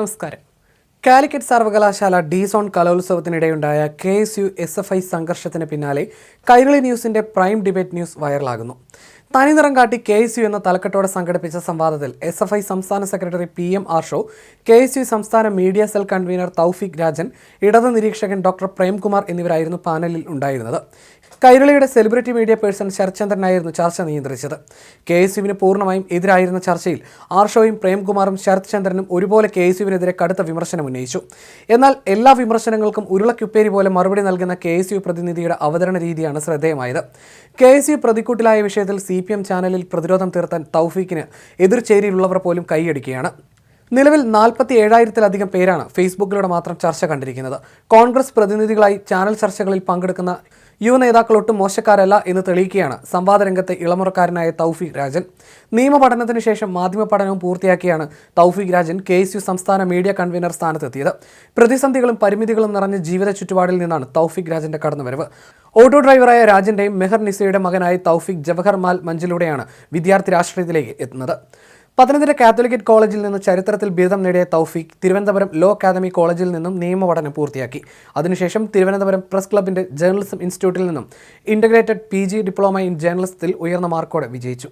നമസ്കാരം. കാലിക്കറ്റ് സർവകലാശാല D zone കലോത്സവത്തിനിടെയുണ്ടായ K S U S F I സംഘർഷത്തിന് പിന്നാലെ കൈരളി ന്യൂസിന്റെ പ്രൈം ഡിബേറ്റ് ന്യൂസ് വൈറലാകുന്നു. തനിനിറം കാട്ടി കെ എസ് യു എന്ന തലക്കെട്ടോടെ സംഘടിപ്പിച്ച സംവാദത്തിൽ എസ് എഫ് ഐ സംസ്ഥാന secretary P M Arsho K S U സംസ്ഥാന media cell convener Thoufiq Rajan ഇടത് നിരീക്ഷകൻ ഡോക്ടർ പ്രേംകുമാർ എന്നിവരായിരുന്നു പാനലിൽ ഉണ്ടായിരുന്നത്. കൈരളിയുടെ സെലിബ്രിറ്റി മീഡിയ പേഴ്സൺ ശരത്ചന്ദ്രനായിരുന്നു ചർച്ച നിയന്ത്രിച്ചത്. കെ എസ് യുവിന് പൂർണമായും എതിരായിരുന്ന ചർച്ചയിൽ ആർഷോയും പ്രേംകുമാറും ശരത് ചന്ദ്രനും ഒരുപോലെ കെ എസ് യുവിനെതിരെ കടുത്ത വിമർശനം ഉന്നയിച്ചു. എന്നാൽ എല്ലാ വിമർശനങ്ങൾക്കും ഉരുളക്കുപ്പേരി പോലെ മറുപടി നൽകുന്ന കെ എസ് യു പ്രതിനിധിയുടെ അവതരണ രീതിയാണ് ശ്രദ്ധേയമായത്. കെ എസ് യു പ്രതിക്കൂട്ടിലായ വിഷയത്തിൽ സി പി എം ചാനലിൽ പ്രതിരോധം തീർത്താൻ തൗഫീഖിന് എതിർചേരിയിലുള്ളവർ പോലും കൈയടിക്കുകയാണ്. നിലവിൽ നാൽപ്പത്തി ഏഴായിരത്തിലധികം പേരാണ് ഫേസ്ബുക്കിലൂടെ മാത്രം ചർച്ച കണ്ടിരിക്കുന്നത്. കോൺഗ്രസ് പ്രതിനിധികളായി ചാനൽ ചർച്ചകളിൽ പങ്കെടുക്കുന്ന യുവ നേതാക്കൾ ഒട്ടും മോശക്കാരല്ല എന്ന് തെളിയിക്കുകയാണ് സംവാദ രംഗത്തെ ഇളമുറക്കാരനായ തൗഫീഖ് രാജൻ. നിയമപഠനത്തിന് ശേഷം മാധ്യമ പഠനവും പൂർത്തിയാക്കിയാണ് Thoufeeq Rajan K S U സംസ്ഥാന മീഡിയ കൺവീനർ സ്ഥാനത്തെത്തിയത്. പ്രതിസന്ധികളും പരിമിതികളും നിറഞ്ഞ ജീവിത ചുറ്റുപാടിൽ നിന്നാണ് തൗഫീഖ് രാജന്റെ കടന്നുവരവ്. ഓട്ടോ ഡ്രൈവറായ രാജന്റെയും മെഹർ നിസയുടെ മകനായ തൗഫീഖ് ജവഹർമാൽ മഞ്ചിലൂടെയാണ് വിദ്യാർത്ഥി രാഷ്ട്രീയത്തിലേക്ക് എത്തുന്നത്. പത്തനംതിട്ട കാത്തലിക്കറ്റ് കോളേജിൽ നിന്ന് ചരിത്രത്തിൽ ബിരുദം നേടിയ തൗഫീഖ് തിരുവനന്തപുരം ലോ അക്കാദമി കോളേജിൽ നിന്നും നിയമപഠനം പൂർത്തിയാക്കി. അതിനുശേഷം തിരുവനന്തപുരം പ്രസ് ക്ലബിന്റെ ജേർണലിസം ഇൻസ്റ്റിറ്റ്യൂട്ടിൽ നിന്നും ഇന്റഗ്രേറ്റഡ് പി ഡിപ്ലോമ ഇൻ ജേർണലിസത്തിൽ ഉയർന്ന മാർക്കോടെ വിജയിച്ചു.